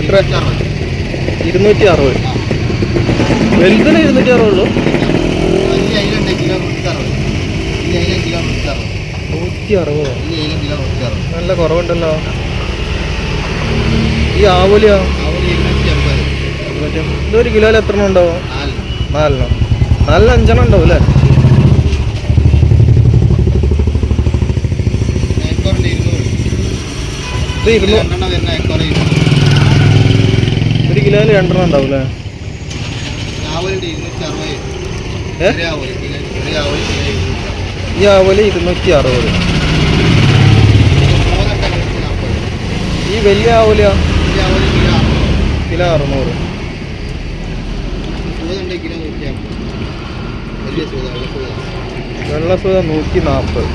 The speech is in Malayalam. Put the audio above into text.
എത്ര? ഇരുന്നൂറ്റി അറുപത് വലുതിന് ഇരുന്നൂറ്റി അറുപതുള്ളൂ നൂറ്റി അറുപത് നല്ല കുറവുണ്ടല്ലോ. ഈ ആവലിയോ? ഇതൊരു കിലോയിൽ എത്ര എണ്ണം ഉണ്ടാവും? നാല് നാലെണ്ണം. നാലിന് അഞ്ചെണ്ണം ഉണ്ടാവും അല്ലേ? ഇത് ഇരുന്നൂറ്. കിലോയിൽ രണ്ടെണ്ണം ഉണ്ടാവും അല്ലേ ഈ ആവൽ ഇരുന്നൂറ്റി അറുപത് ഈ വലിയ ആവല കിലോ അറുന്നൂറ്. സൂത വെള്ള സുഖ നൂറ്റി നാൽപ്പത്